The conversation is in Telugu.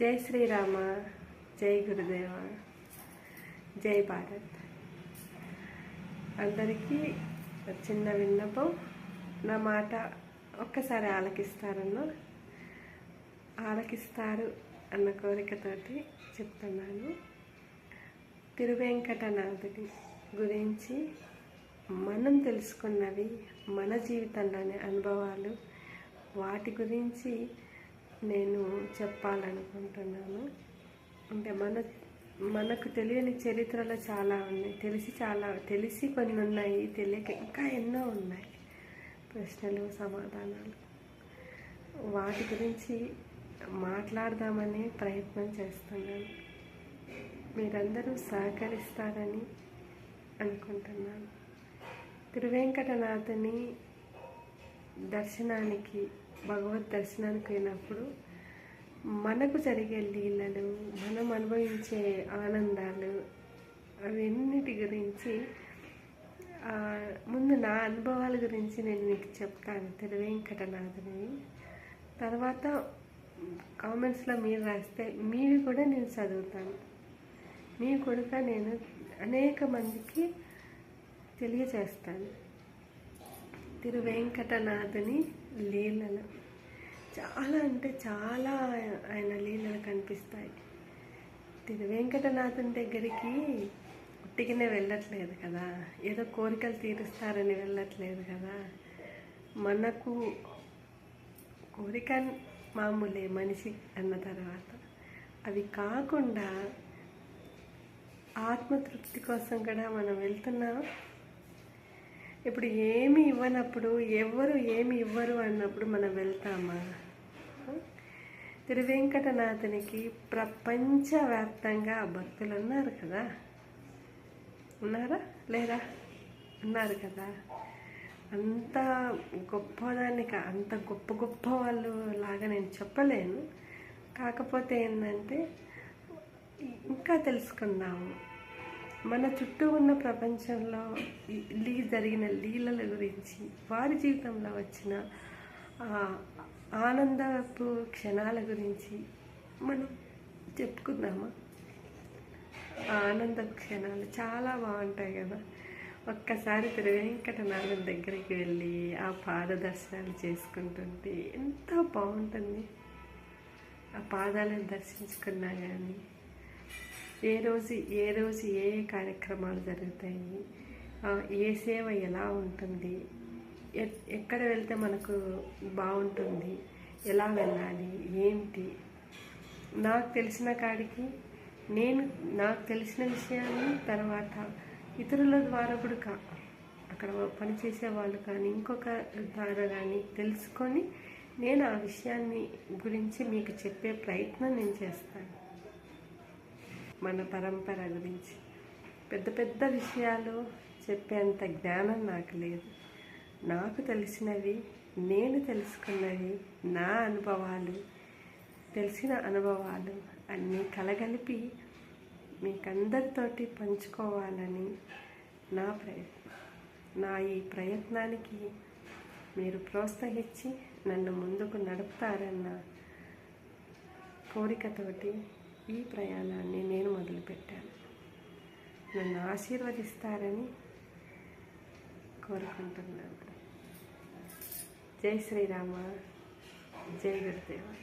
జై శ్రీరామ జై గురుదేవ జై భారత్. అందరికీ చిన్న విన్నపం నా మాట ఒక్కసారి ఆలకిస్తారన్న ఆలకిస్తారు అన్న కోరికతోటి చెప్తున్నాను. తిరువెంకటనాథుడి గురించి మనం తెలుసుకున్నవి మన జీవితంలోని అనుభవాలు వాటి గురించి నేను చెప్పాలనుకుంటున్నాను. అంటే మన మనకు తెలియని చరిత్రలో చాలా ఉన్నాయి. తెలిసి చాలా తెలిసి కొన్ని ఉన్నాయి. తెలియక ఇంకా ఎన్నో ఉన్నాయి. ప్రశ్నలు సమాధానాలు. వాటి గురించి మాట్లాడదామని ప్రయత్నం చేస్తున్నాను. మీరందరూ సహకరిస్తారని అనుకుంటున్నాను. తిరువెంకటనాథుని దర్శనానికి భగవద్ దర్శనానికి పోయినప్పుడు మనకు జరిగే లీలలు మనం అనుభవించే ఆనందాలు అవన్నిటి గురించి ముందు నా అనుభవాల గురించి నేను మీకు చెప్తాను. తిరువెంకటనాథుని తర్వాత కామెంట్స్లో మీరు రాస్తే మీవి కూడా నేను చదువుతాను. మీ కొడుక నేను అనేక మందికి తెలియజేస్తాను. తిరువెంకటనాథుని లీలలు. చాలా అంటే చాలా ఆయన లీలలు కనిపిస్తాయి. తిరువెంకటనాథుని దగ్గరికి ఉట్టిగానే వెళ్ళట్లేదు కదా. ఏదో కోరికలు తీరుస్తారని వెళ్ళట్లేదు కదా. మనకు కోరిక మామూలే మనిషి అన్న తర్వాత. అవి కాకుండా ఆత్మతృప్తి కోసం కూడా మనం వెళ్తున్నాం. ఇప్పుడు ఏమి ఇవ్వనప్పుడు ఎవరు ఏమి ఇవ్వరు అన్నప్పుడు మనం వెళ్తామా? తిరువెంకటనాథునికి ప్రపంచవ్యాప్తంగా భక్తులు ఉన్నారు కదా? ఉన్నారా? లేరా? ఉన్నారు కదా? అంత గొప్పదానికి అంత గొప్ప గొప్ప వాళ్ళు లాగా నేను చెప్పలేను. కాకపోతే ఏంటంటే ఇంకా తెలుసుకున్నాము మన చుట్టూ ఉన్న ప్రపంచంలో లీ జరిగిన లీలల గురించి వారి జీవితంలో వచ్చిన ఆనందపు క్షణాల గురించి మనం చెప్పుకుందామా? ఆ ఆనంద క్షణాలు చాలా బాగుంటాయి కదా. ఒక్కసారి తిరువెంకటనాథం దగ్గరికి వెళ్ళి ఆ పాద దర్శనాలు చేసుకుంటుంటే ఎంత బాగుంటుంది. ఆ పాదాలను దర్శించుకున్నా కానీ ఏ రోజు ఏ రోజు ఏ ఏ కార్యక్రమాలు జరుగుతాయి ఆ, ఏ సేవ ఎలా ఉంటుంది ఎ- ఎక్కడ వెళ్తే మనకు బాగుంటుంది ఎలా వెళ్ళాలి ఏంటి నాకు తెలిసిన కాడికి నేను నాకు తెలిసిన విషయాన్ని తర్వాత ఇతరుల ద్వారా కూడా కా అక్కడ పనిచేసే వాళ్ళు కానీ ఇంకొక ద్వారా కానీ తెలుసుకొని నేను ఆ విషయాన్ని గురించి మీకు చెప్పే ప్రయత్నం నేను చేస్తాను. మన పరంపర గురించి. పెద్ద పెద్ద విషయాలు చెప్పేంత జ్ఞానం నాకు లేదు. నాకు తెలిసినవి నేను తెలుసుకున్నవి నా అనుభవాలు తెలిసిన అనుభవాలు అన్నీ కలగలిపి మీకందరితోటి పంచుకోవాలని నా ప్రయత్నం. నా ఈ ప్రయత్నానికి మీరు ప్రోత్సహించి నన్ను ముందుకు నడుపుతారన్న కోరికతోటి ఈ ప్రయాణాన్ని నేను మొదలుపెట్టాను. నన్ను ఆశీర్వదిస్తారని కోరుకుంటున్నాను. జై శ్రీరామ జై గురుదేవ.